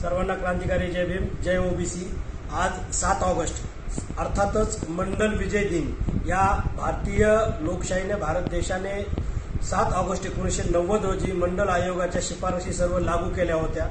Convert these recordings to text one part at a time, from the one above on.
सर्वांना क्रांतिकारी जय भीम जय ओबीसी आज सात ऑगस्ट अर्थातच मंडल विजय दिन. या भारतीय लोकशाहीने भारत देशाने सात ऑगस्ट एकोणीसशे नव्वद रोजी मंडल आयोगाच्या शिफारशी सर्व लागू केल्या होत्या.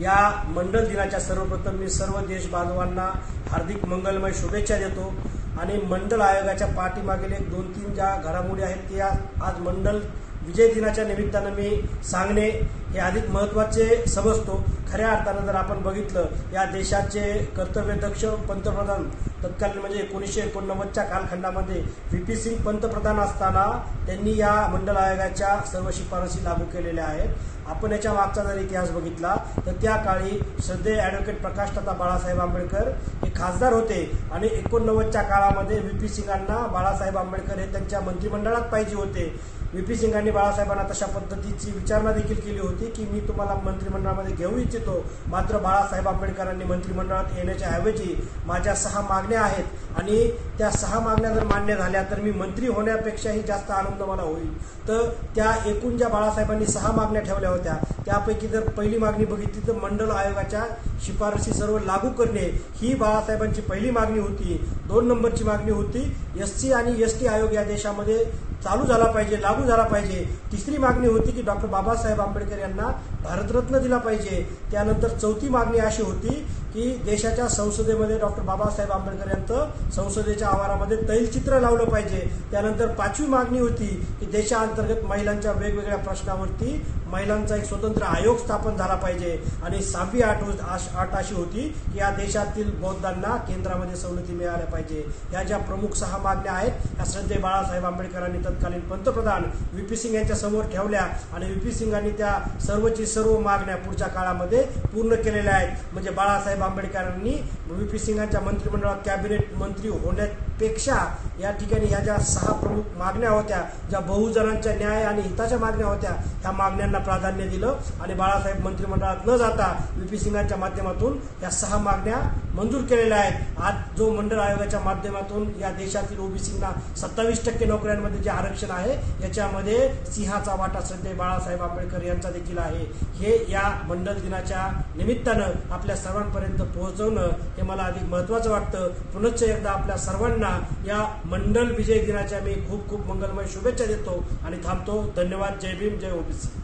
या मंडल दिनाच्या सर्वप्रथम मी सर्व देश बांधवांना हार्दिक मंगलमय शुभेच्छा देतो आणि मंडल आयोगाच्या पाठीमागील एक दोन तीन ज्या घडामोडी आहेत त्या आज मंडल विजय दिनाच्या निमित्तानं मी सांगणे हे अधिक महत्त्वाचे समजतो. खऱ्या अर्थानं जर आपण बघितलं या देशाचे कर्तव्यदक्ष पंतप्रधान तत्कालीन म्हणजे एकोणीसशे एकोणनव्वदच्या कालखंडामध्ये व्ही पी सिंग पंतप्रधान असताना त्यांनी या मंडल आयोगाच्या सर्व शिफारसी लागू केलेल्या आहेत. आपण याच्या मागचा जर इतिहास बघितला तर त्या काळी श्रद्धे ॲडव्होकेट प्रकाश तथा बाळासाहेब आंबेडकर हे खासदार होते आणि एकोणनव्वदच्या काळामध्ये व्ही पी सिंगांना बाळासाहेब आंबेडकर हे त्यांच्या मंत्रिमंडळात पाहिजे होते. व्ही पी सिंगांनी बाळासाहेबांना तशा पद्धतीची विचारणा देखील केली होती की मी तुम्हाला मंत्रिमंडळामध्ये घेऊ इच्छितो. मात्र बाळासाहेब आंबेडकरांनी मंत्रिमंडळात येण्याच्या ऐवजी माझ्या सहा मागण्या आहेत. आणि त्या सहा मागण्या जर मान्य झाल्या तर मी मंत्री होण्यापेक्षाही जास्त आनंद मला होईल. तर त्या एकूण ज्या बाळासाहेबांनी सहा मागण्या ठेवल्या होत्या त्यापैकी जर पहिली मागणी बघितली तर मंडल आयोगाच्या शिफारशी सर्व लागू करणे ही बाळासाहेबांची पहिली मागणी होती. दोन नंबरची मागणी होती. एस सी आणि एस टी आयोग या देशामध्ये चालू झाला पाहिजे लागू झाला पाहिजे. तिसरी मागणी होती की डॉक्टर बाबासाहेब आंबेडकर यांना भारतरत्न दिला पाहिजे. त्यानंतर चौथी मागणी अशी होती की देशाच्या संसदेमध्ये डॉक्टर बाबासाहेब आंबेडकर यांचं संसदेच्या आवारामध्ये तैलचित्र लावलं पाहिजे. त्यानंतर पाचवी मागणी होती की देशाअंतर्गत महिलांच्या वेगवेगळ्या प्रश्नावरती महिलांचा एक स्वतंत्र आयोग स्थापन झाला पाहिजे. आणि सहावी आठ आठ अशी होती की या देशातील बौद्धांना केंद्रामध्ये सवलती मिळाल्या पाहिजे. या ज्या प्रमुख सहा मागण्या आहेत या श्रद्धे बाळासाहेब आंबेडकरांनी तत्कालीन पंतप्रधान व्ही पी सिंग यांच्या समोर ठेवल्या आणि व्ही पी सिंगांनी त्या सर्वची सर्व मागण्या पुढच्या काळामध्ये पूर्ण केलेल्या आहेत. म्हणजे बाळासाहेब आंबेडकरांनी व्ही पी सिंगांच्या मंत्रिमंडळात कॅबिनेट मंत्री होण्यापेक्षा या ठिकाणी ह्या ज्या सहा प्रमुख मागण्या होत्या ज्या बहुजनांच्या न्याय आणि हिताच्या मागण्या होत्या ह्या मागण्यांना प्राधान्य दिलं आणि बाळासाहेब मंत्रिमंडळात न जाता व्ही पी सिंगांच्या माध्यमातून या सहा मागण्या मंजूर केलेला आहे. आज जो मंडळ आयोगाच्या माध्यमातून या देशातील ओबीसींना सत्तावीस टक्के नोकऱ्यांमध्ये जे आरक्षण आहे याच्यामध्ये सिंहाचा वाटा सध्या बाळासाहेब आंबेडकर यांचा देखील आहे. हे या मंडल दिनाच्या निमित्तानं आपल्या सर्वांपर्यंत पोहोचवणं हे मला अधिक महत्वाचं वाटतं. पुनश्च एकदा आपल्या सर्वांना या मंडल विजय दिनाच्या मी खूप खूप मंगलमय शुभेच्छा देतो आणि थांबतो. धन्यवाद. जय भीम. जय ओबीसी.